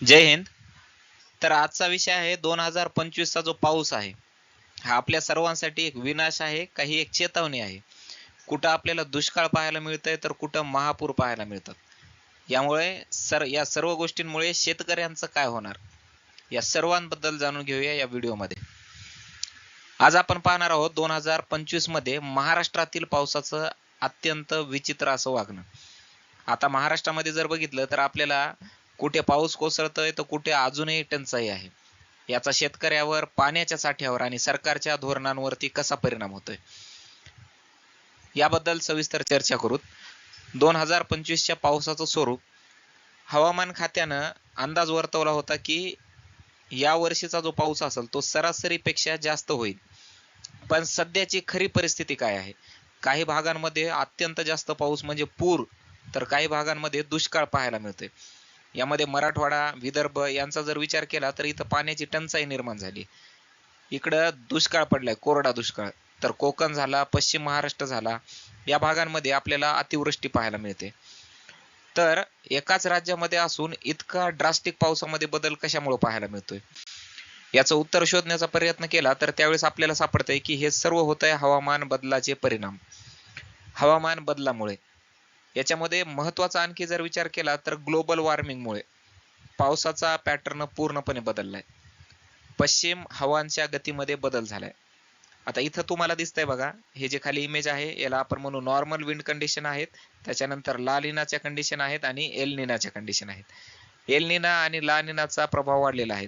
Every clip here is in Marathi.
जय हिंद. तर आजचा विषय आहे दोन हजार पंचवीसचा जो पाऊस आहे हा आपल्या सर्वांसाठी एक विनाश आहे काही एक चेतावणी आहे. कुठं आपल्याला दुष्काळ पाहायला मिळतंय तर कुठं महापूर पाहायला मिळतात. यामुळे सर या सर्व गोष्टींमुळे शेतकऱ्यांचं काय होणार या सर्वांबद्दल जाणून घेऊया या व्हिडिओमध्ये. आज आपण पाहणार आहोत दोन हजार पंचवीसमध्ये महाराष्ट्रातील पावसाचं अत्यंत विचित्र असं वागणं. आता महाराष्ट्रामध्ये जर बघितलं तर आपल्याला कुठे पाऊस कोसळतोय तर कुठे अजूनही टंचाई आहे. याचा शेतकऱ्यावर पाण्याच्या साठ्यावर आणि सरकारच्या धोरणांवरती कसा परिणाम होतोय? याबद्दल सविस्तर चर्चा करू दोन हजार पंचवीसच्या पावसाचं स्वरूप हवामान खात्यानं अंदाज वर्तवला होता की या वर्षीचा जो पाऊस असेल तो सरासरीपेक्षा जास्त होईल. पण सध्याची खरी परिस्थिती काय आहे? काही भागांमध्ये अत्यंत जास्त पाऊस म्हणजे पूर तर काही भागांमध्ये दुष्काळ पाहायला मिळतोय. यामध्ये मराठवाडा विदर्भ यांचा जर विचार केला तर इथं पाण्याची टंचाई निर्माण झाली. इकडं दुष्काळ पडलाय कोरडा दुष्काळ. तर कोकण झाला पश्चिम महाराष्ट्र झाला या भागांमध्ये आपल्याला अतिवृष्टी पाहायला मिळते. तर एकाच राज्यामध्ये असून इतका ड्रास्टिक पावसामध्ये बदल कशामुळे पाहायला मिळतोय? याचं उत्तर शोधण्याचा प्रयत्न केला तर त्यावेळेस आपल्याला सापडतंय की हे सर्व होत आहे हवामान बदलाचे परिणाम. हवामान बदलामुळे. याच्यामध्ये महत्त्वाचा आणखी जर विचार केला तर ग्लोबल वॉर्मिंगमुळे पावसाचा पॅटर्न पूर्णपणे बदललाय. पश्चिम हवांच्या गतीमध्ये बदल झालाय. आता इथं तुम्हाला दिसतंय बघा हे जे खाली इमेज आहे याला आपण म्हणू नॉर्मल विंड कंडिशन आहेत त्याच्यानंतर लालिनाच्या कंडिशन आहेत आणि एलनिनाच्या कंडिशन आहेत. एलनिना आणि लानिनाचा प्रभाव वाढलेला आहे.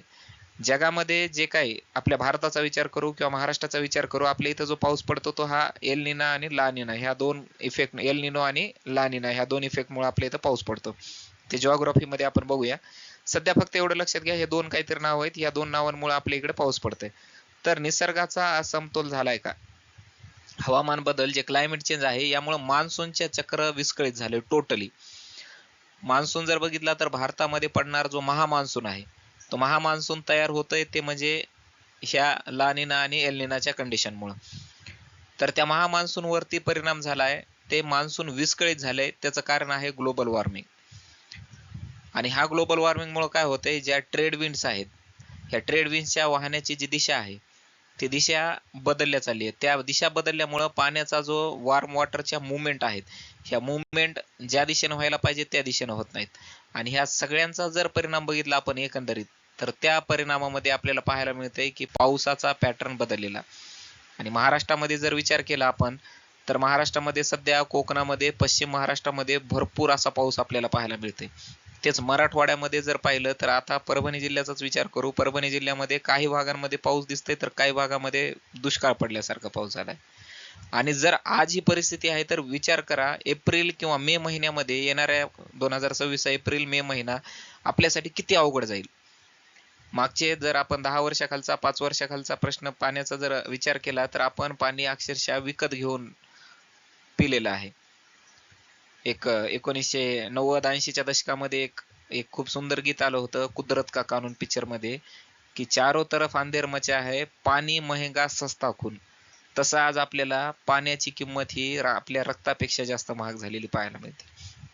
जगामध्ये जे काही आपल्या भारताचा विचार करू किंवा महाराष्ट्राचा विचार करू आपल्या इथं जो पाऊस पडतो तो हा एल निना आणि ला निना. ह्या दोन इफेक्ट एल निनो आणि ला निना ह्या दोन इफेक्टमुळे आपल्या इथं पाऊस पडतो. ते geography मध्ये आपण बघूया. सध्या फक्त एवढं लक्षात घ्या हे दोन काहीतरी नाव आहेत. या दोन नावांमुळे आपल्या इकडे पाऊस पडतोय. तर निसर्गाचा असमतोल झालाय का? हवामान बदल जे क्लायमेट चेंज आहे यामुळे मान्सूनचे चक्र विस्कळीत झाले टोटली मान्सून जर बघितला तर भारतामध्ये पडणार जो महामान्सून आहे तो महामान्सून तयार होतोय ते म्हणजे ह्या लानिना आणि एलनिनाच्या कंडिशनमुळं तर त्या महामान्सूनवरती परिणाम झालाय ते मान्सून विस्कळीत झालंय त्याचं कारण आहे ग्लोबल वॉर्मिंग आणि हा ग्लोबल वॉर्मिंग मुळे काय होतंय ज्या ट्रेड विंड्स आहेत ह्या ट्रेड विंड्सच्या वाहण्याची जी दिशा आहे ती दिशा बदलल्या चालली आहे. त्या दिशा बदलल्यामुळं पाण्याचा जो वॉर्म वॉटरच्या मुवमेंट आहेत ह्या मुवमेंट ज्या दिशेने व्हायला पाहिजे त्या दिशेने होत नाहीत. आणि ह्या सगळ्यांचा जर परिणाम बघितला आपण एकंदरीत तर त्या परिणामामध्ये आपल्याला पाहायला मिळतंय की पावसाचा पॅटर्न बदललेला. आणि महाराष्ट्रामध्ये जर विचार केला आपण तर महाराष्ट्रामध्ये सध्या कोकणामध्ये पश्चिम महाराष्ट्रामध्ये भरपूर असा पाऊस आपल्याला पाहायला मिळते तेच मराठवाड्यामध्ये जर पाहिलं तर आता परभणी जिल्ह्याचाच विचार करू. परभणी जिल्ह्यामध्ये काही भागांमध्ये पाऊस दिसतोय तर काही भागामध्ये दुष्काळ पडल्यासारखा पाऊस झालाय. आणि जर आज ही परिस्थिती आहे तर विचार करा एप्रिल किंवा मे महिन्यामध्ये येणाऱ्या दोन हजार सव्वीस एप्रिल मे महिना आपल्यासाठी किती अवघड जाईल? मागचे जर आपण दहा वर्षाखालचा पाच वर्षाखालचा प्रश्न पाण्याचा जर विचार केला तर आपण पाणी अक्षरशः विकत घेऊन पिलेलं आहे. एक एकोणीसशे नव्वद ऐंशीच्या दशकामध्ये एक एक खूप सुंदर गीत आलं होतं कुदरत का कानून पिक्चरमध्ये की चारो तरफ अंधेर मचा है पाणी महंगा सस्ता खून. तसं आज आपल्याला पाण्याची किंमत ही आपल्या रक्तापेक्षा जास्त महाग झालेली पाहायला मिळते.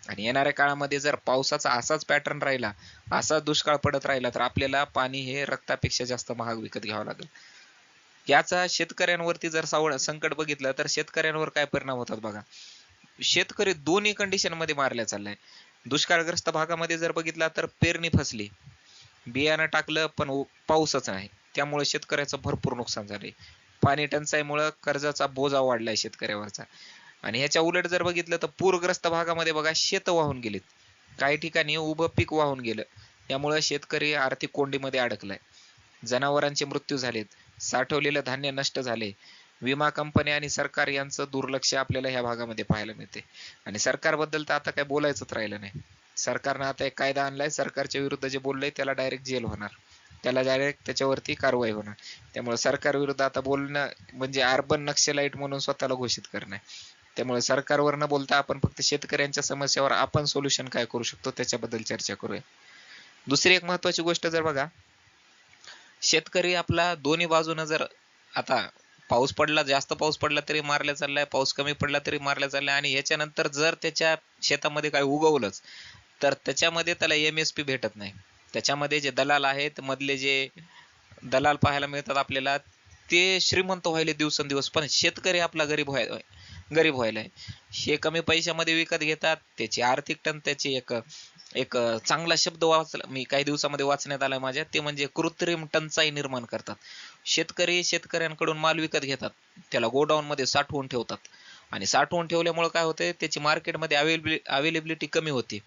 आणि येणाऱ्या काळामध्ये जर पावसाचा असाच पॅटर्न राहिला असा दुष्काळ पडत राहिला तर आपल्याला पाणी हे रक्तापेक्षा जास्त महाग विकत घ्यावं लागेल. याचा शेतकऱ्यांवरती जर सावळ संकट बघितलं तर शेतकऱ्यांवर काय परिणाम होतात बघा? शेतकरी दोन्ही कंडिशनमध्ये मारल्या चाललाय. दुष्काळग्रस्त भागामध्ये जर बघितला तर पेरणी फसली. बियाणं टाकलं पण पाऊसच नाही. त्यामुळे शेतकऱ्याचं भरपूर नुकसान झाले पाणी टंचाईमुळे कर्जाचा बोजा वाढलाय शेतकऱ्यावरचा. आणि ह्याच्या उलट जर बघितलं तर पूरग्रस्त भागामध्ये बघा शेत वाहून गेलीत. काही ठिकाणी उभं पीक वाहून गेलं. त्यामुळे शेतकरी आर्थिक कोंडीमध्ये अडकलाय. जनावरांचे मृत्यू झालेत. साठवलेलं धान्य नष्ट झाले. विमा कंपन्या आणि सरकार यांचं दुर्लक्ष आपल्याला ह्या भागामध्ये पाहायला मिळते. आणि सरकारबद्दल तर आता काय बोलायचंच राहिलं नाही. सरकारनं आता एक कायदा आणलाय. सरकारच्या विरुद्ध जे बोललंय त्याला डायरेक्ट जेल होणार. त्याला डायरेक्ट त्याच्यावरती कारवाई होणार. त्यामुळे सरकार विरुद्ध आता बोलणं म्हणजे अर्बन नक्षलाईट म्हणून स्वतःला घोषित करणं आहे. त्यामुळे सरकारवर न बोलता आपण फक्त शेतकऱ्यांच्या समस्यावर आपण सोल्युशन काय करू शकतो त्याच्याबद्दल चर्चा करूया. दुसरी एक महत्वाची गोष्ट जर बघा शेतकरी आपला दोन्ही बाजूनं जर आता पाऊस पडला जास्त पाऊस पडला तरी मारल्या चाललाय पाऊस कमी पडला तरी मारल्या चाललाय आणि ह्याच्यानंतर जर त्याच्या शेतामध्ये काही उगवलंच तर त्याच्यामध्ये त्याला एम एस पी भेटत नाही. त्याच्यामध्ये जे दलाल आहेत मधले जे दलाल पाहायला मिळतात आपल्याला ते श्रीमंत व्हायले दिवसेंदिवस. पण शेतकरी आपला गरीब व्हाय गरीब व्हायलाय. हे कमी पैशामध्ये विकत घेतात त्याची आर्थिक टन त्याची एक एक चांगला शब्द वाचला मी काही दिवसामध्ये वाचण्यात आलाय माझ्या ते म्हणजे कृत्रिम टंचाई निर्माण करतात. शेतकरी शेतकऱ्यांकडून माल विकत घेतात त्याला गोडाऊन मध्ये साठवून ठेवतात. आणि साठवून ठेवल्यामुळे काय होते त्याची मार्केटमध्ये अवेलेबिलिटी कमी होते.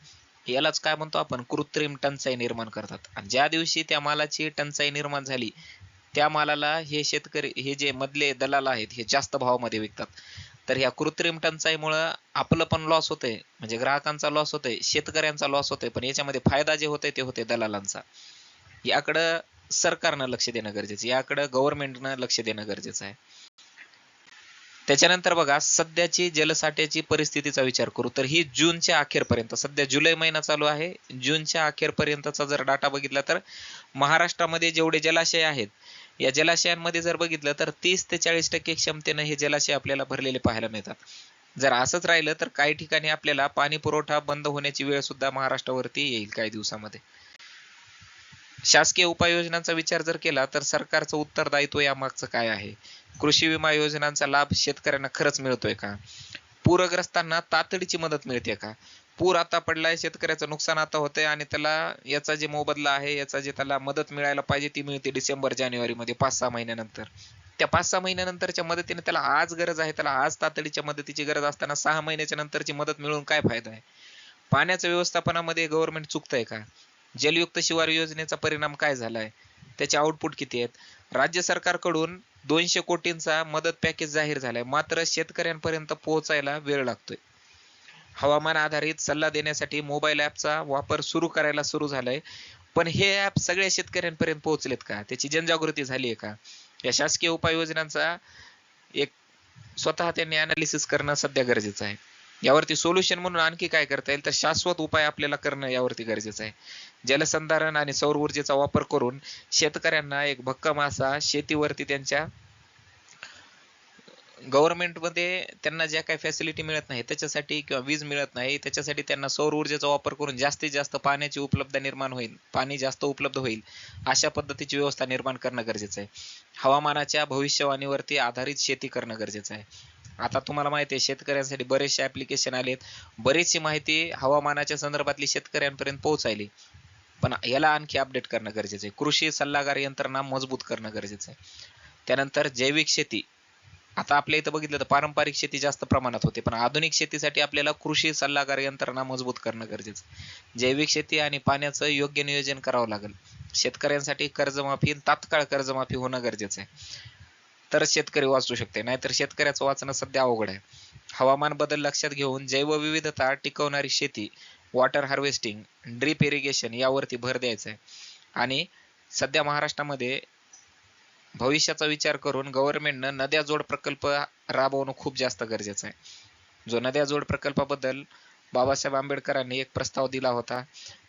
यालाच काय म्हणतो आपण कृत्रिम टंचाई निर्माण करतात. आणि ज्या दिवशी त्या मालाची टंचाई निर्माण झाली त्या मालाला हे शेतकरी हे जे मधले दलाल आहेत हे जास्त भावामध्ये विकतात. तर ह्या कृत्रिम टंचाईमुळं आपलं पण लॉस होतंय. म्हणजे ग्राहकांचा लॉस होतोय शेतकऱ्यांचा लॉस होतोय पण याच्यामध्ये फायदा जे होतोय ते होते दलालांचा. याकडं सरकारनं लक्ष देणं गरजेचं याकडं गव्हर्नमेंटनं लक्ष देणं गरजेचं आहे. त्याच्यानंतर बघा सध्याची जलसाठ्याची परिस्थितीचा विचार करू तर ही जूनच्या अखेरपर्यंत सध्या जुलै महिना चालू आहे. जूनच्या अखेरपर्यंतचा जर डाटा बघितला तर महाराष्ट्रामध्ये जेवढे जलाशय आहेत या जलाशयांमध्ये जर बघितलं तर तीस ते चाळीस टक्के क्षमतेनं हे जलाशय आपल्याला भरलेले पाहायला मिळतात. जर असंच राहिलं तर काही ठिकाणी आपल्याला पाणी पुरवठा बंद होण्याची वेळ सुद्धा महाराष्ट्रावरती येईल काही दिवसामध्ये. शासकीय उपाययोजनांचा विचार जर केला तर सरकारचं उत्तरदायित्व यामागचं काय आहे? कृषी विमा योजनांचा लाभ शेतकऱ्यांना खरंच मिळतोय का? पूरग्रस्तांना तातडीची मदत मिळते का? पूर आता पडलाय शेतकऱ्याचं नुकसान आता होतंय आणि त्याला याचा जे मोबदला आहे याचा जे त्याला मदत मिळायला पाहिजे ती मिळते डिसेंबर जानेवारी मध्ये पाच सहा महिन्यानंतर. त्या पाच सहा महिन्यानंतरच्या मदतीने त्याला आज गरज आहे त्याला आज तातडीच्या मदतीची गरज असताना सहा महिन्याच्या नंतरची मदत मिळून काय फायदा आहे? पाण्याच्या व्यवस्थापनामध्ये गव्हर्नमेंट चुकतंय का? जलयुक्त शिवार योजनेचा परिणाम काय झालाय? त्याचे आउटपुट किती आहेत? राज्य सरकारकडून दोनशे कोटींचा मदत पॅकेज जाहीर झालाय. मात्र शेतकऱ्यांपर्यंत पोहोचायला वेळ लागतोय. हवामान आधारित सल्ला देण्यासाठी मोबाईल ॲपचा वापर सुरू करायला सुरू झालाय. पण हे ॲप सगळ्या शेतकऱ्यांपर्यंत पोहोचलेत का? त्याची जनजागृती झाली आहे का? या शासकीय उपाययोजनांचा एक स्वतः त्यांनी अनालिसिस करणं सध्या गरजेचं आहे. यावरती सोल्युशन म्हणून आणखी काय करता येईल? तर शाश्वत उपाय आपल्याला करणं यावरती गरजेचं आहे. जलसंधारण आणि सौर ऊर्जेचा वापर करून शेतकऱ्यांना एक भक्कम असा शेतीवरती त्यांच्या गव्हर्नमेंटमध्ये त्यांना ज्या काही फॅसिलिटी मिळत नाही त्याच्यासाठी किंवा वीज मिळत नाही त्याच्यासाठी त्यांना सौर ऊर्जेचा वापर करून जास्तीत जास्त पाण्याची उपलब्धता निर्माण होईल पाणी जास्त उपलब्ध होईल अशा पद्धतीची व्यवस्था निर्माण करणं गरजेचं आहे. हवामानाच्या भविष्यवाणीवरती आधारित शेती करणं गरजेचं आहे. आता तुम्हाला माहिती आहे शेतकऱ्यांसाठी बरेचसे ऍप्लिकेशन आलेत. बरीचशी माहिती हवामानाच्या संदर्भातली शेतकऱ्यांपर्यंत पोहोचायली. पण याला आणखी अपडेट करणं गरजेचं आहे. कृषी सल्लागार यंत्रणा मजबूत करणं गरजेचं आहे. त्यानंतर जैविक शेती. आता आपल्या इथं बघितलं तर पारंपरिक शेती जास्त प्रमाणात होते पण आधुनिक शेतीसाठी आपल्याला कृषी सल्लागार यंत्रणा मजबूत करणं गरजेचं आहे. जैविक शेती आणि पाण्याचं योग्य नियोजन करावं लागेल. शेतकऱ्यांसाठी कर्जमाफी तात्काळ कर्जमाफी होणं गरजेचं आहे. तरच शेतकरी वाचू शकते नाहीतर शेतकऱ्याचं वाचणं सध्या अवघड आहे. हवामान बदल लक्षात घेऊन जैवविविधता टिकवणारी शेती वॉटर हार्वेस्टिंग ड्रीप इरिगेशन यावरती भर द्यायचा आहे. आणि सध्या महाराष्ट्रामध्ये भविष्याचा विचार करून गव्हर्नमेंटनं नद्या जोड प्रकल्प राबवणं खूप जास्त गरजेचं आहे. जो नद्या जोड प्रकल्पाबद्दल बाबासाहेब आंबेडकरांनी एक प्रस्ताव दिला होता.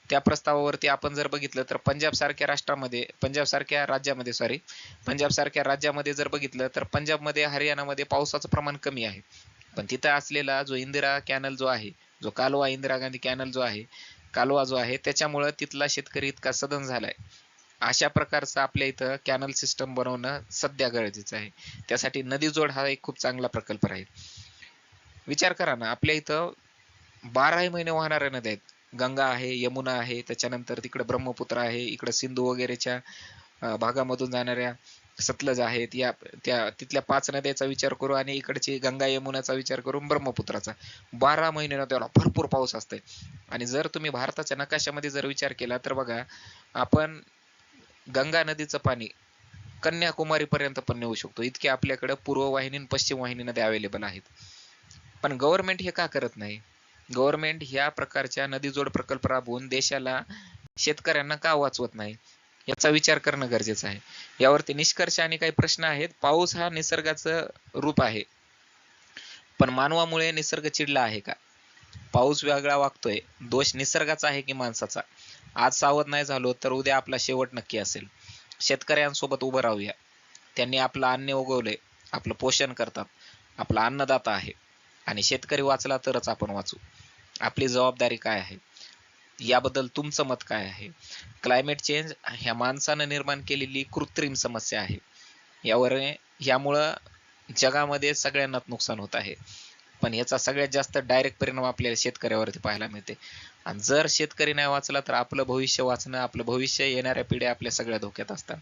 त्या प्रस्तावावरती आपण जर बघितलं तर पंजाब सारख्या राष्ट्रामध्ये पंजाब सारख्या राज्यामध्ये सॉरी पंजाब सारख्या राज्यामध्ये जर बघितलं तर पंजाबमध्ये हरियाणामध्ये पावसाचं प्रमाण कमी आहे. पण तिथं असलेला जो इंदिरा कॅनल जो आहे जो कालवा इंदिरा गांधी कॅनल जो आहे कालवा जो आहे त्याच्यामुळं तिथला शेतकरी इतका सदन झालाय. अशा प्रकारचं आपल्या इथं कॅनल सिस्टम बनवणं सध्या गरजेचं आहे. त्यासाठी नदी जोड हा एक खूप चांगला प्रकल्प राहील. विचार करा ना आपल्या इथं बाराही महिने वाहणाऱ्या नद्या आहेत. गंगा आहे यमुना आहे त्याच्यानंतर तिकडे ब्रह्मपुत्र आहे इकडे सिंधू वगैरेच्या भागामधून जाणाऱ्या सतलज आहेत. या त्या तिथल्या पाच नद्याचा विचार करू आणि इकडची गंगा यमुनाचा विचार करून ब्रह्मपुत्राचा. बारा महिने नद्याला भरपूर पाऊस असते आणि जर तुम्ही भारताच्या नकाशामध्ये जर विचार केला तर बघा आपण गंगा नदीचं पाणी कन्याकुमारी पर्यंत पण नेऊ शकतो. इतके आपल्याकडे पूर्व वाहिनी पश्चिम वाहिनी नद्या अवेलेबल आहेत. पण गव्हर्नमेंट हे का करत नाही? गव्हर्नमेंट ह्या प्रकारच्या नदी जोड प्रकल्प राबवून देशाला शेतकऱ्यांना का वाचवत नाही? याचा विचार करणं गरजेचं आहे. यावरती निष्कर्ष आणि काही प्रश्न आहेत. पाऊस हा निसर्गाचं रूप आहे. पण मानवामुळे निसर्ग चिडला आहे का? पाऊस वेगळा वागतोय. दोष निसर्गाचा आहे की माणसाचा? आज सावध नाही झालो तर उद्या आपला शेवट नक्की असेल. शेतकऱ्यांसोबत उभं राहूया. त्यांनी आपलं अन्न उगवले आपलं पोषण करतात आपला अन्नदाता आहे. आणि शेतकरी वाचला तरच आपण वाचू. आपली जबाबदारी काय आहे? याबद्दल तुमचं मत काय आहे? क्लायमेट चेंज ह्या माणसानं निर्माण केलेली कृत्रिम समस्या आहे. यावर यामुळं जगामध्ये सगळ्यांनाच नुकसान होत आहे. पण याचा सगळ्यात जास्त डायरेक्ट परिणाम आपल्याला शेतकऱ्यावरती पाहायला मिळते. आणि जर शेतकरी नाही वाचला तर आपलं भविष्य वाचणं आपलं भविष्य येणाऱ्या पिढ्या आपल्या सगळ्या धोक्यात असतात.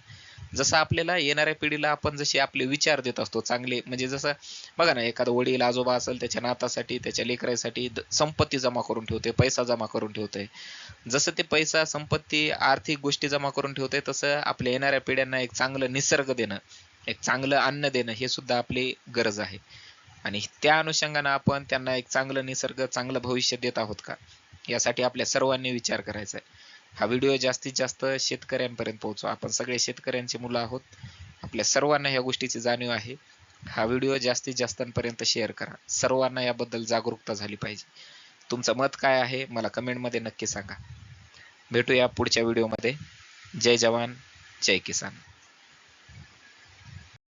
जसं आपल्याला येणाऱ्या पिढीला आपण जसे आपले विचार देत असतो चांगले म्हणजे जसं बघा ना एखादा वडील आजोबा असेल त्याच्या नातासाठी त्याच्या लेकरासाठी संपत्ती जमा करून ठेवते पैसा जमा करून ठेवते. जसं ते पैसा संपत्ती आर्थिक गोष्टी जमा करून ठेवते तसं आपल्या येणाऱ्या पिढ्यांना एक चांगलं निसर्ग देणं एक चांगलं अन्न देणं हे सुद्धा आपली गरज आहे. आणि त्या अनुषंगानं आपण त्यांना एक चांगलं निसर्ग चांगलं भविष्य देत आहोत का? यासाठी आपल्या सर्वांनी विचार करायचा आहे. हा व्हिडिओ जास्तीत जास्त शेतकऱ्यांपर्यंत पोहोचवा. आपण सगळे शेतकऱ्यांची मुलं आहोत. आपल्या सर्वांना ह्या गोष्टीची जाणीव आहे. हा व्हिडिओ जास्तीत जास्तांपर्यंत शेअर करा. सर्वांना याबद्दल जागरूकता झाली पाहिजे. तुमचं मत काय आहे? मला कमेंटमध्ये नक्की सांगा. भेटूया पुढच्या व्हिडिओमध्ये जय जवान जय किसान.